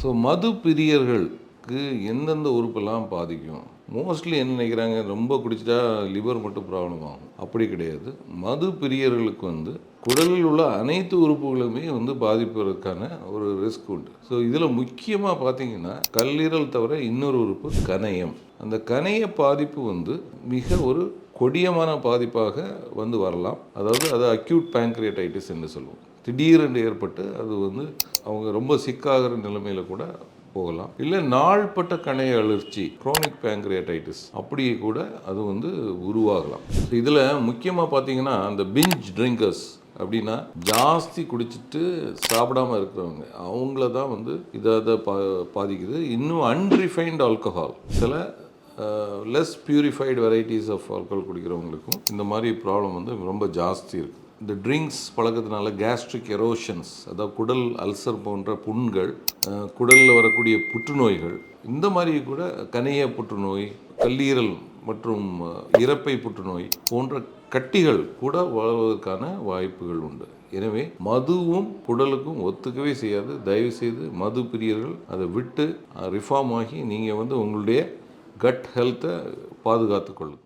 So மது பிரியர்களுக்கு எந்தெந்த உறுப்பெல்லாம் பாதிக்கும்? Mostly என்ன நினைக்கிறாங்க? ரொம்ப குடிச்சிட்டா லிவர் மட்டும் ப்ராப்ளம் ஆகும். அப்படி கிடையாது. மது பிரியர்களுக்கு வந்து குடலில் உள்ள அனைத்து உறுப்புகளுமே வந்து பாதிப்பதற்கான ஒரு ரிஸ்க் உண்டு. ஸோ இதில் முக்கியமாக பார்த்தீங்கன்னா கல்லீரல் தவிர இன்னொரு உறுப்பு கணையம். அந்த கணைய பாதிப்பு வந்து மிக ஒரு கொடியமான பாதிப்பாக வந்து வரலாம். அதாவது அது அக்யூட் பேங்க்ரியடைட்டிஸ் என்று சொல்லுவோம். திடீரென்று ஏற்பட்டு அது வந்து அவங்க ரொம்ப சிக்காகிற நிலைமையில கூட போகலாம். இல்லை நாள்பட்ட கணைய அழற்சி குரோனிக் பேங்க்ரியடைட்டிஸ் அப்படியே கூட அது வந்து உருவாகலாம். இதில் முக்கியமாக பார்த்தீங்கன்னா அந்த பிஞ்ச் ட்ரிங்கர்ஸ் அப்படின்னா ஜாஸ்தி குடிச்சிட்டு சாப்பிடாம இருக்கிறவங்க அவங்கள தான் வந்து இதை பா பாதிக்குது. இன்னும் அன்ரிஃபைன்ட் ஆல்கஹால் சில less purified varieties of alcohol குடிக்கிறவங்களுக்கும் இந்த மாதிரி ப்ராப்ளம் வந்து ரொம்ப ஜாஸ்தி இருக்குது இந்த ட்ரிங்க்ஸ் பழக்கத்தினால கேஸ்ட்ரிக் எரோஷன்ஸ் அதாவது குடல் அல்சர் போன்ற புண்கள் குடலில் வரக்கூடிய புற்றுநோய்கள் இந்த மாதிரி கூட கனைய புற்றுநோய் கல்லீரல் மற்றும் இறப்பை புற்றுநோய் போன்ற கட்டிகள் கூட வாழ்வதற்கான வாய்ப்புகள் உண்டு. எனவே மதுவும் குடலுக்கும் ஒத்துக்கவே செய்யாது. தயவுசெய்து மது பிரியர்கள் அதை விட்டு ரிஃபார்ம் ஆகி நீங்கள் வந்து உங்களுடைய கட் ஹெல்த்தை பாதுகாத்துக்கொள்ளுங்கள்